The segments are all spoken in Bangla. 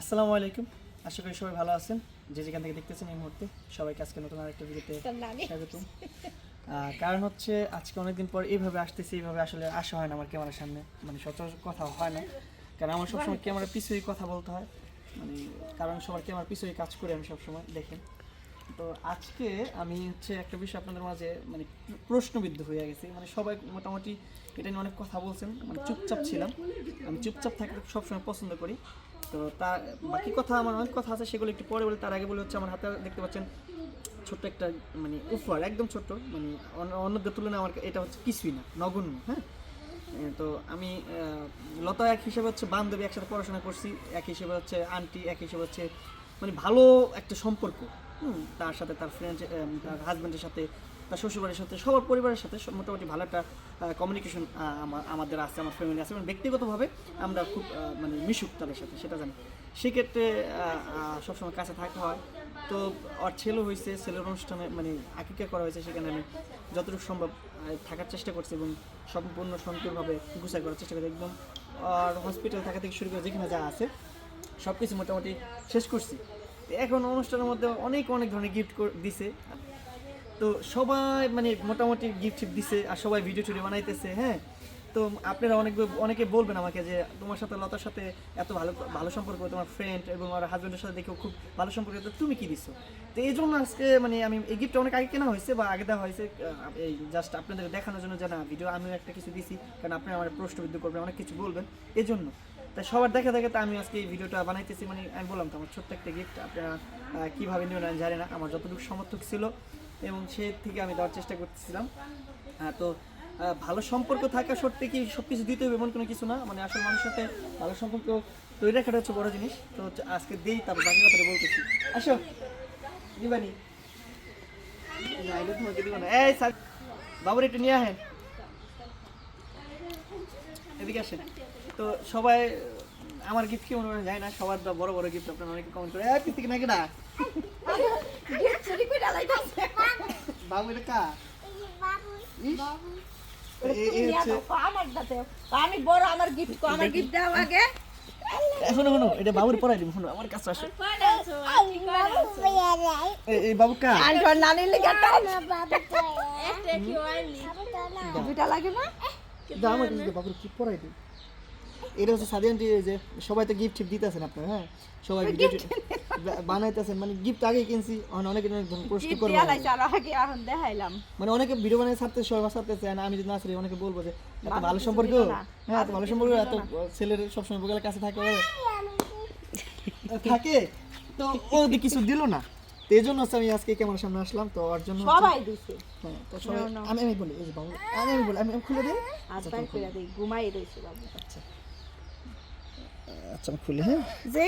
আসসালামু আলাইকুম। আশা করি সবাই ভালো আছেন। যে যেখান থেকে দেখতেছেন এই মুহূর্তে সবাইকে আজকে নতুন আরেকটা ভিডিওতে স্বাগত কারণ হচ্ছে আজকে অনেকদিন পর এইভাবে আসতেছি এইভাবে আসলে আসা হয় না আমার ক্যামেরার সামনে। মানে সচরাচর কথা হয় না। কারণ আমার সবসময় ক্যামেরার পিছুই কথা বলতে হয়। মানে কারণ সবার ক্যামেরার পিছুই কাজ করি আমি সবসময় দেখেন। তো আজকে আমি হচ্ছে একটা বিষয় আপনাদের মাঝে মানে প্রশ্নবিদ্ধ হয়ে গেছি। মানে সবাই মোটামুটি এটা নিয়ে অনেক কথা বলছেন। মানে চুপচাপ ছিলাম। আমি চুপচাপ থাকতে সবসময় পছন্দ করি। তো তার বাকি কথা, আমার অনেক কথা আছে, সেগুলো একটু পরে বলে। তার আগে বলে হচ্ছে, আমার হাতে দেখতে পাচ্ছেন ছোট্ট একটা মানে উপহার, একদম ছোট্ট মানে অন্য- অন্যদের তুলনায় আমার এটা হচ্ছে কিছুই না, নগণ্য হ্যাঁ? তো আমি লতা এক হিসেবে হচ্ছে বান্ধবী একসাথে পড়াশোনা করছি, এক হিসেবে হচ্ছে আন্টি, এক হিসেবে হচ্ছে মানে ভালো একটা সম্পর্ক, হুম? তার সাথে তার ফ্রেন্ড তার হাজব্যান্ডের সাথে তার শ্বশুরবাড়ির সাথে, সবার পরিবারের সাথে মোটামুটি ভালো একটা কমিউনিকেশন আমাদের আছে, আমার ফ্যামিলি আছে। এবং ব্যক্তিগতভাবে আমরা খুব মানে মিশুক তাদের সাথে, সেটা জানি। সেক্ষেত্রে সবসময় কাছে থাকা হয়। তো ওর ছেলে হয়েছে, ছেলের অনুষ্ঠানে মানে আকিকা করা হয়েছে, সেখানে আমি যতটুকু সম্ভব থাকার চেষ্টা করছি এবং সম্পূর্ণ সুন্দরভাবে গুছাই করার চেষ্টা করছি একদম আর হসপিটাল থাকা থেকে শুরু করে যেখানে যা আছে সব কিছু মোটামুটি শেষ করছি। এখন অনুষ্ঠানের মধ্যে অনেক অনেক ধরনের গিফট দিছে। তো সবাই মানে মোটামুটি গিফট দিছে আর সবাই ভিডিও টিডিও বানাইতেছে হ্যাঁ? তো আপনারা অনেক অনেকে বলবেন আমাকে যে তোমার সাথে, লতার সাথে এত ভালো ভালো সম্পর্ক, তোমার ফ্রেন্ড এবং আমার হাজব্যান্ডের সাথে দেখেও খুব ভালো সম্পর্ক, তো তুমি কি দিছো? তো এই জন্য আজকে মানে আমি এই গিফটটা অনেক আগে কেনা হয়েছে বা আগে দেওয়া হয়েছে এই জাস্ট আপনাদের দেখানোর জন্য জানা ভিডিও আমিও একটা কিছু দিছি, কারণ আপনি আমার প্রশ্নবিদ্ধ করবেন, অনেক কিছু বলবেন, এই জন্য। তাই সবার দেখা দেখে তো আমি আজকে এই ভিডিওটা বানাইতেছি মানে আমি বললাম তো আমার ছোট্ট একটা গিফট আপনারা কীভাবে আমি জানি না, আমার যতটুকু সমর্থক ছিল এবং সে থেকে আমি দেওয়ার চেষ্টা করতেছিলাম। তো ভালো সম্পর্ক থাকা সত্ত্বে কি সব কিছু দিতে হবে এমন কোনো কিছু না? মানে আসলে মানুষের সাথে ভালো সম্পর্ক তৈরি রাখাটা হচ্ছে বড় জিনিস। তো আজকে দেই তারপর বাকি কথাটা বলতেছি। আসো দিবানি। না, না। স্যার বাবুর একটু নিয়ে আসেন। এদিকে আসেন। তো সবাই আমার গিফট কি মনে হয়? যায় না সবার বড় বড় গিফট আপনারা অনেকে কমেন্ট করে থেকে নাকি না? আমি বড় আমার গিফট কো আমার গিফট দাও আগে। এ, শোনো শোনো এটা বাবুর পড়াই দিব শোনো আমার কাছে আসো। এ- এই বাবু কা? লাগে না দাও বাবুর এটা হচ্ছে সাদি আন্টি এই যে সবাই তো গিফট টিপ দিতেছেন আপনার হ্যাঁ? সবাই ভিডিও বানাইতেছেন মানে গিফট আগে কিনছি অনেক অনেক অনেক ধরনের প্রশ্ন করব। দিয়া লাইছে আর আগে এখন দেখাইলাম। মানে অনেকে ভিডিও বানাই ছাড়তে সবাই ছাড়তে চায় আমি যদি না ছাড়ি অনেকে বলব যে এত ভালো কিছু সম্পর্ক। দিলো না। হ্যাঁ এত ভালো সম্পর্ক এত। ছেলের সবসময় বগলের কাছে থাকে। থাকে? তো ও কিছু দিল না তো এই জন্য হচ্ছে আমি আজকে ক্যামেরার সামনে আসলাম তো ওর জন্য সবাই দিছে। হ্যাঁ তো সবাই. আমি আমি বলি এই যে বাবু আমি আমি বলি আমি খুলে দিই? পাই করে ঘুমাই রইছে বাবু। আচ্ছা। আচ্ছা আমি খুলে হ্যাঁ। যে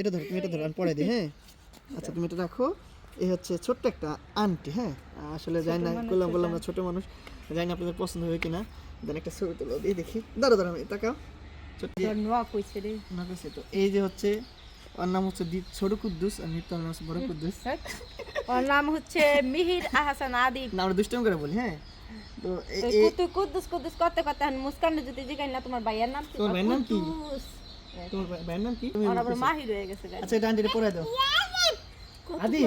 এটা ধরো তুমি এটা ধরো আমি পড়াই দিই হ্যাঁ। আচ্ছা তুমি এটা রাখো। এই হচ্ছে ছোট্ট একটা আন্টি হ্যাঁ। আসলে জানি না বললাম বললাম না ছোট মানুষ। জানি না আপনাদের পছন্দ হবে কিনা। দেন একটা ছবি তুলো দিয়ে দেখি। দাঁড়ো দাঁড়ো আমি তাকাও। তো। এই যে হচ্ছে ওর নাম হচ্ছে ছোট কুদ্দুস আর মৃত্যুর নাম হচ্ছে বড় কুদ্দুস। ওর নাম হচ্ছে মিহির আহসান আদিব। না আমরা দুষ্টম করে বলি হ্যাঁ। তো তুই কুদ্দুস কুদ্দুস করতে করতে এখন মুস্কান যদি জিগাই না তোমার ভাইয়ের নাম কি? তোমার ভাইয়ের নাম কি? তোমার ভাইয়ের নাম কি? তুমি আবার মাহির গেছে আচ্ছা এটা আন্টিটা পড়াই দাও। আদি।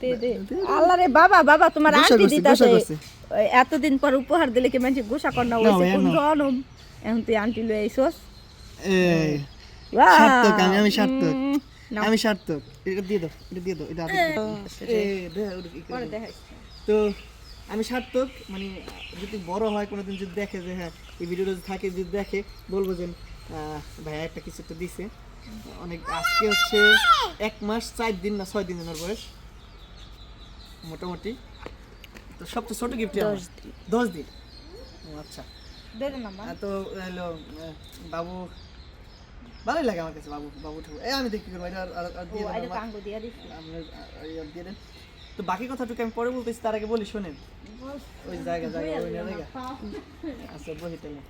দে দে আল্লাহ রে বাবা বাবা তোমার আন্টি দিতাছে। এতদিন পর উপহার দিলে কি মানুষ গোসা কর না হইছে কোন জনম? এখন তুই আন্টি লই আইছস এই সার্থক আমি আমি সার্থক। আমি সার্থক। এটা দিয়ে দাও এটা দিয়ে দাও এটা তো আমি সার্থক মানে যদি বড় হয় কোনোদিন যদি দেখে যে হ্যাঁ এই ভিডিওটা যদি থাকে যদি দেখে বলব যে ভাইয়া একটা কিছু একটা দিছে। অনেক আজকে হচ্ছে এক মাস চার দিন না ছয় দিন ওনার বয়স। মোটামুটি। তো সবচেয়ে ছোট গিফট দশ দিন। আচ্ছা। তো হলো বাবু ভালোই লাগে আমার কাছে বাবু বাবু ঠাকুর এই আমি দেখি করব এটা আর- আর- দিয়ে দিয়া দেন। তো বাকি কথাটুকু আমি পরে বলতেছি তার আগে বলি শোনেন। ওই জায়গা জায়গা ওই জায়গা। আচ্ছা বহি তাহলে।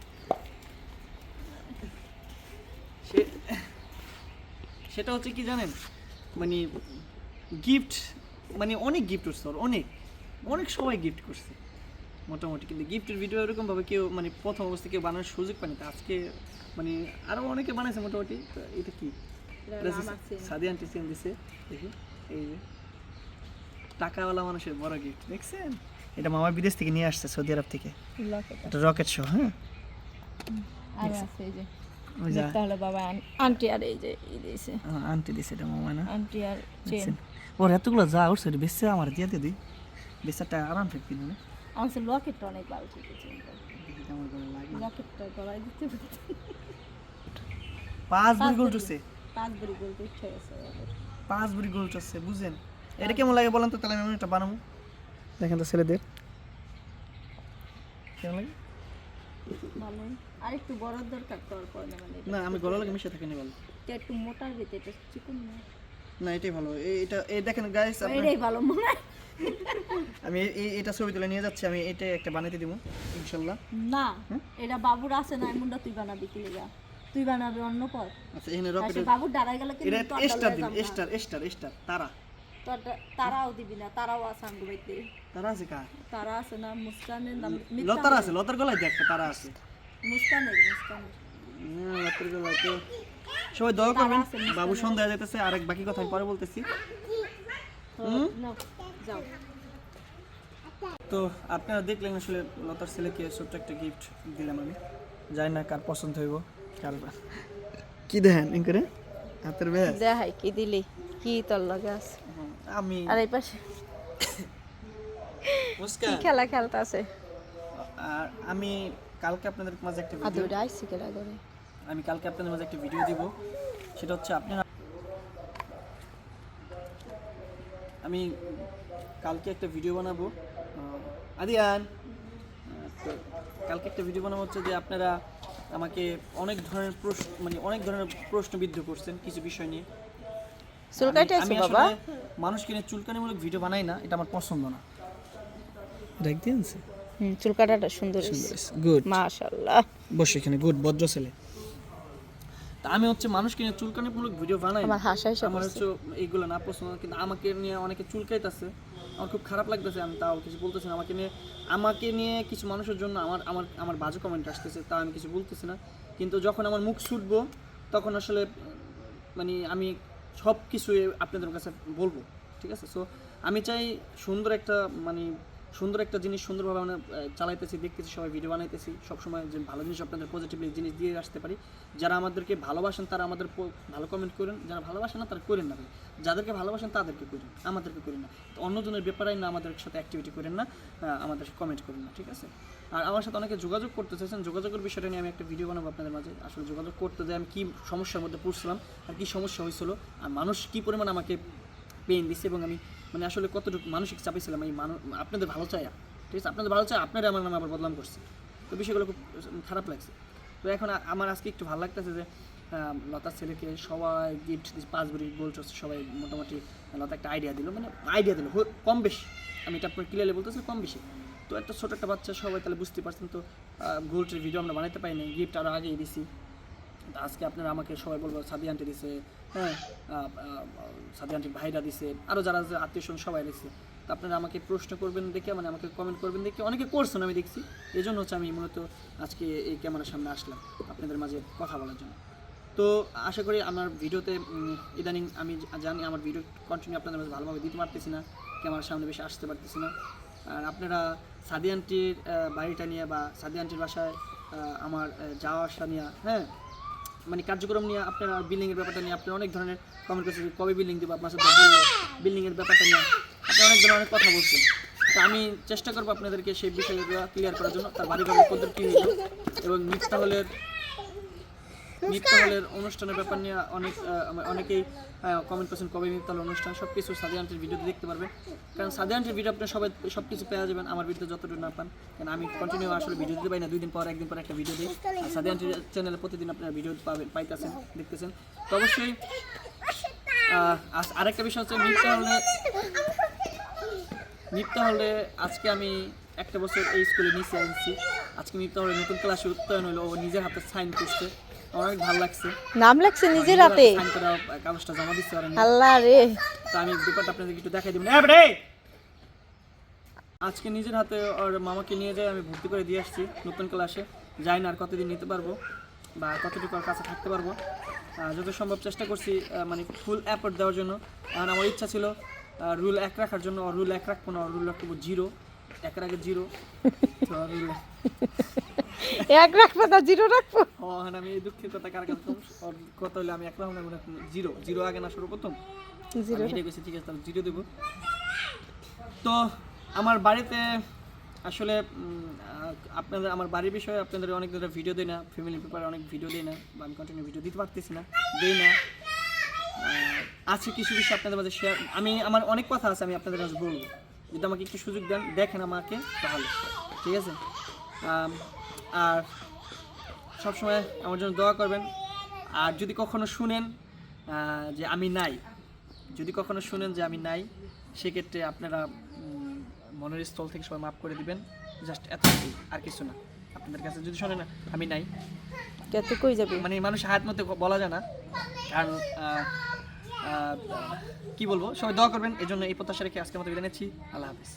সেটা হচ্ছে কি জানেন? মানে গিফট মানে অনেক গিফট করছে ওর, অনেক। অনেক সবাই গিফট করছে। মোটামুটি। কিন্তু গিফটের ভিডিও এরকম ভাবে কেউ মানে প্রথম অবস্থায় কেউ বানানোর সুযোগ পায়নি। তো আজকে মানে আরও অনেকে বানাইছে মোটামুটি। তো এটা কি? সাদি আন্টি সেন দিছে। দেখি। এই যে। টাকাওয়ালা মানুষের বড় গিফট দেখছেন? এটা মামা বিদেশ থেকে নিয়ে আসছে সৌদি আরব থেকে। এটা রকেট শো হ্যাঁ? আর আছে এই যে। তাহলে বাবা আন্টি আর এই যে দিয়েছে আন্টি দিছে এটা মামা না? আন্টি আর চেন ওর এতগুলো যা উঠছে এটা বেশি আমার দিয়ে দিই। বেশি আরাম ফেক কিনে আমার সে লকেটটা অনেক ভালো ঠিকেছে লকেটটা গলায় দিতে পারছি পাঁচ বুড়ি গোল পাঁচ বড়ি গেছে পাঁচ বুড়ি গোল বুঝেন এটা কেমন লাগে বলেন তো? তাহলে আমি এটা বানাবো। দেখেন তো ছেলেদের। কেমন লাগে? ভালো। আর একটু বড় দরকার তোর পর না মানে না আমি গলা লাগে মিশে এটা একটু মোটার ভিতরে এটা চিকন না। না এটাই ভালো। এটা এই দেখেন গাইস এটাই ভালো মনে হয় আমি এটা ছবি তুলে নিয়ে যাচ্ছি আমি এটাই একটা দিব ইনশাল্লাহ। না এটা বাবুর আছে না এমনটা তুই বানাবি কি লিগা? তুই বানাবি অন্য পর আচ্ছা এখানে রকেট বাবুর দাঁড়ায় গেলে কিন্তু এটা তোরটা স্টার লয়ে দিবি যাব স্টার স্টার স্টার তারা। তারাও দিবি না তারাও আছে আঙ্গু বাইতে। তারা আছে কার? তারা আছে না মুস্কানের নাম লতার আছে লতার গলায় দেখ একটা তারা আছে। মুস্কানের মুস্কানের। না, লতার গলায় তো। সবাই দয়া করবেন বাবু সন্ধ্যা হয়ে যেতেছে আরেক বাকি কথা আমি পরে বলতেছি। নাও। যাও। তো আপনারা দেখলেন আসলে লতার ছেলেকে ছোট্ট একটা গিফট দিলাম আমি। জানি না কার পছন্দ হইব কার কি দেখেন করে? হাতের ব্যাস। দেখাই কি দিলি? কি তোর লাগে আছে? আমি আর এই পাশে। মুস্কান খেলা খেলতে আছে আর আমি কালকে আপনাদের মাঝে একটা ভিডিও দুইটা আইসি খেলা করে। আমি কালকে আপনাদের মাঝে একটা ভিডিও দিব। সেটা হচ্ছে আপনারা আমি কালকে একটা ভিডিও বানাবো। আদিয়ান তো কালকে একটা ভিডিও বানাবো হচ্ছে যে আপনারা আমাকে অনেক ধরনের প্রশ্ন মানে অনেক ধরনের প্রশ্নবিদ্ধ করছেন কিছু বিষয় নিয়ে। আমি- বাবা? আসলে মানুষকে চুলকানিমূলক ভিডিও বানাই না এটা আমার পছন্দ না। দেখ দিয়েছে হুম চুল কাটাটা সুন্দর গুড মাশাআল্লাহ। বসে এখানে গুড ভদ্র ছেলে। তা আমি হচ্ছে মানুষকে নিয়ে চুলকানিমূলক ভিডিও বানাই। আমার হাসা হিসাব আমার হচ্ছে এইগুলো না পছন্দ কিন্তু আমাকে নিয়ে অনেকে চুলকাইতেছে। আমার খুব খারাপ লাগতেছে আমি তাও কিছু বলতেছি না। আমাকে নিয়ে আমাকে নিয়ে কিছু মানুষের জন্য আমার আমার আমার বাজে কমেন্ট আসতেছে তাও আমি কিছু বলতেছি না। কিন্তু যখন আমার মুখ ছুটবো তখন আসলে মানে আমি সব কিছু আপনাদের কাছে বলব ঠিক আছে? সো আমি চাই সুন্দর একটা মানে সুন্দর একটা জিনিস সুন্দরভাবে আমরা চালাইতেছি, দেখতেছি, সবাই ভিডিও বানাইতেছি। সবসময় যে ভালো জিনিস আপনাদের পজিটিভলি জিনিস দিয়ে আসতে পারি। যারা আমাদেরকে ভালোবাসেন, তারা আমাদের ভালো কমেন্ট করেন। যারা ভালোবাসেন না, তারা করেন না ভাই। যাদেরকে ভালোবাসেন, তাদেরকে করেন। আমাদেরকে করেন না। অন্যজনের ব্যাপারে না আমাদের সাথে অ্যাক্টিভিটি করেন না আমাদের কমেন্ট করেন না, ঠিক আছে? আর আমার সাথে অনেকে যোগাযোগ করতে চাইছেন, যোগাযোগের বিষয়টা নিয়ে আমি একটা ভিডিও বানাবো আপনাদের মাঝে। আসলে যোগাযোগ করতে যে আমি কী সমস্যার মধ্যে পড়ছিলাম আর কী সমস্যা হয়েছিল, আর মানুষ কী পরিমাণ আমাকে পেন দিচ্ছে এবং আমি মানে আসলে কতটুকু মানসিক চাপে ছিলাম এই মানুষ আপনাদের ভালো চাই ঠিক আছে, আপনাদের ভালো চাই আপনারা আমার নামে আবার বদনাম করছে। তো বিষয়গুলো খুব খারাপ লাগছে। তো এখন আমার আজকে একটু ভালো লাগতেছে যে লতার ছেলেকে সবাই গিফট পাঁচ বুড়ি গোল সবাই মোটামুটি লতা একটা আইডিয়া দিল। মানে আইডিয়া দিল কম বেশি। আমি এটা ক্লিয়ারলি বলতেছি কম বেশি। তো একটা ছোটো একটা বাচ্চা সবাই তাহলে বুঝতে পারছেন তো গোল্ডের ভিডিও আমরা বানাতে পাইনি গিফট আরও আগেই দিছি। আজকে আপনারা আমাকে সবাই বলব, সাদি আন্টি দিছে হ্যাঁ সাদি আন্টির ভাইরা দিছে আরও যারা আত্মীয় স্বজন সবাই দিছে। তো আপনারা আমাকে প্রশ্ন করবেন দেখে মানে আমাকে কমেন্ট করবেন দেখে, অনেকে করছেন আমি দেখছি। এই জন্য হচ্ছে আমি মূলত আজকে এই ক্যামেরার সামনে আসলাম আপনাদের মাঝে কথা বলার জন্য। তো আশা করি আমার ভিডিওতে ইদানিং আমি জানি আমার ভিডিও কন্টিনিউ আপনাদের মাঝে ভালোভাবে দিতে পারতেছি না ক্যামেরার সামনে বেশি আসতে পারতেছি না। আর আপনারা সাদি আন্টির বাড়িটা নিয়ে বা সাদি আন্টির বাসায় আমার যাওয়া আসা নিয়ে হ্যাঁ মানে কার্যক্রম নিয়ে আপনারা বিল্ডিংয়ের ব্যাপারটা নিয়ে আপনারা অনেক ধরনের কমেন্ট করছেন কবে বিল্ডিং দেবো, আপনার সাথে বলল বিল্ডিংয়ের ব্যাপারটা নিয়ে। আপনি অনেক ধরনের কথা বলছেন। তো আমি চেষ্টা করব আপনাদেরকে সেই বিষয়গুলো ক্লিয়ার করার জন্য। তার বাড়ি বাড়ি পদ্ধতি এবং মিথ্যা হলের মিথ্যা হলের অনুষ্ঠানের ব্যাপার নিয়ে অনেক অনেকেই কমেন্ট করছেন, কবে মিথ্যা অনুষ্ঠান সব কিছু সাদি আন্টির ভিডিওতে দেখতে পারবেন। কারণ সাদি আন্টির ভিডিও আপনি সবাই সব কিছু পেয়ে যাবেন, আমার ভিডিও যতটুকু না পান। কারণ আমি কন্টিনিউ আসলে ভিডিও দিতে পারি না, দুই দিন পর, একদিন পর একটা ভিডিও দিই। আর সাদি আন্টির চ্যানেলে প্রতিদিন আপনারা ভিডিও পাবেন পাইতেছেন, দেখতেছেন। তো অবশ্যই আরেকটা বিষয় হচ্ছে মিথ্যা হলে মিথ্যা হলে আজকে আমি একটা বছর এই স্কুলে নিচে আনছি আজকে মিথ্যা হলে নতুন ক্লাসে উত্তয়ন হলো, ও নিজের হাতে সাইন করছে। অনেক ভালো লাগছে। নাম লাগছে নিজের হাতে। কাগজটা জমা দিচ্ছে আর আমি আল্লাহ রে। তো আমি ব্যাপারটা আপনাদের একটু দেখাই হ্যাঁ বেটে আজকে নিজের হাতে ওর মামাকে নিয়ে যাই আমি ভর্তি করে দিয়ে আসছি নতুন ক্লাসে। যাই না আর কতদিন নিতে পারব বা কতটুকু ওর কাছে থাকতে পারব। যত সম্ভব চেষ্টা করছি মানে ফুল অ্যাপোর্ট দেওয়ার জন্য। কারণ আমার ইচ্ছা ছিল রুল এক রাখার জন্য। রুল এক রাখব না রুল রাখব জিরো এক আগে জিরো রুল এক রাখব না জিরো রাখব হ্যাঁ আমি এই দুঃখের কথা কার কাছে? কম? হলে আমি এক রাখব না জিরো। জিরো আগে না সর্বপ্রথম? জিরো এটাই ঠিক আছে তাহলে জিরো দেবো। তো আমার বাড়িতে আসলে আপনাদের আমার বাড়ির বিষয়ে আপনাদের অনেক ধরে ভিডিও দিই না ফ্যামিলি পেপারে অনেক ভিডিও দিই না বা আমি কন্টিনিউ ভিডিও দিতে পারতেছি না দিই না। আছে কিছু কিছু আপনাদের মাঝে শেয়ার আমি আমার অনেক কথা আছে আমি আপনাদের কাছে বলব। যদি আমাকে একটু সুযোগ দেন দেখেন আমাকে তাহলে। ঠিক আছে? আর সবসময় আমার জন্য দোয়া করবেন। আর যদি কখনো শুনেন যে আমি নাই যদি কখনো শুনেন যে আমি নাই সেক্ষেত্রে আপনারা মনের স্থল থেকে সবাই মাফ করে দিবেন। জাস্ট এতটুকুই আর কিছু না। আপনাদের কাছে যদি শোনেন না আমি নাই। কই যাবি? মানে মানুষ হাত মতো বলা যায় না। কারণ কি বলব? সবাই দোয়া করবেন। এই জন্য এই প্রত্যাশা রেখে আজকের মতো বিদায় নিচ্ছি। আল্লাহ হাফিজ।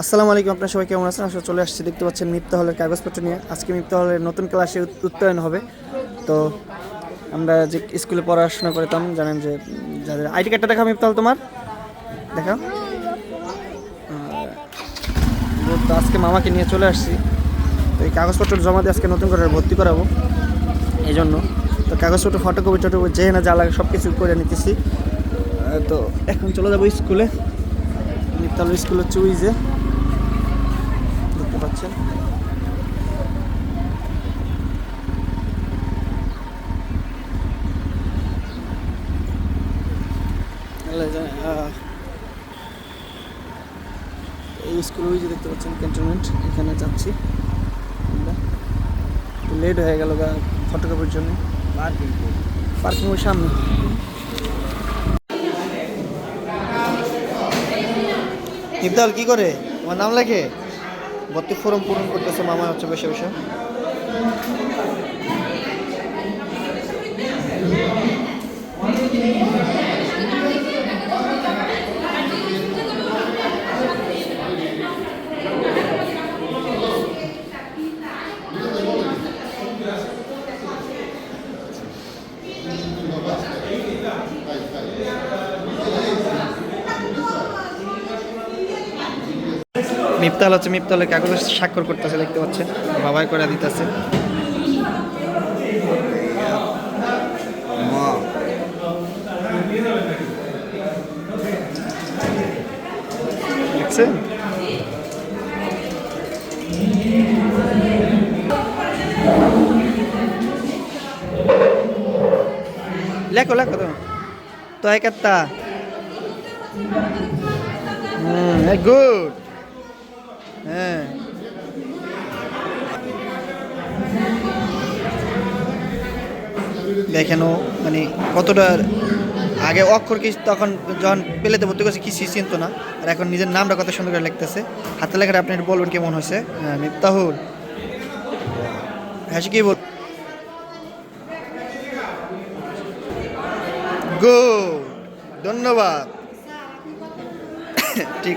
আসসালামু আলাইকুম, আপনার সবাই কেমন আছেন? আসলে চলে আসছি। দেখতে পাচ্ছেন মিপ্তা হলের কাগজপত্র নিয়ে। আজকে মিপ্তা হলের নতুন ক্লাসে উত্তয়ন হবে। তো আমরা যে স্কুলে পড়াশোনা করতাম, জানেন যে, যাদের আইডি কার্ডটা দেখা মিপ্তা হল তোমার। দেখা তো আজকে মামাকে নিয়ে চলে আসছি। তো এই কাগজপত্র জমা দিয়ে আজকে নতুন করে ভর্তি করাবো। এই জন্য তো কাগজপত্র ফটোকপি টটোকপি যে না যা লাগে সব কিছু করে নিতেছি। তো এখন চলে যাব স্কুলে। মিত্তাল স্কুল হচ্ছে দেখতে পাচ্ছেন এই স্কুল ওই যে দেখতে পাচ্ছেন ক্যান্টনমেন্ট এখানে যাচ্ছি আমরা। লেট হয়ে গেল ফটোকপির জন্য। পার্কিং ওই সামনে। ইবদাল কি করে? তোমার নাম লেখে? ভর্তি ফর্ম পূরণ করতেছে মামা হচ্ছে বসে বসে। মিফতাল হচ্ছে মিফতালের কাগজে স্বাক্ষর করতেছে, দেখতে পাচ্ছেন। বাবাই করে দিতেছে। লেখো লেখো তো। তো একাত্তা হুম গুড। দেখেন মানে কতটা আগে অক্ষর কি তখন যখন পেলেতে ভর্তি করছে কিছু চিনত না। আর এখন নিজের নামটা কত সুন্দর করে লিখতেছে। হাতে লেখাটা আপনি বলবেন কেমন হয়েছে? হ্যাঁ মিফতাহুল হ্যাঁ কি বল গুড ধন্যবাদ। ঠিক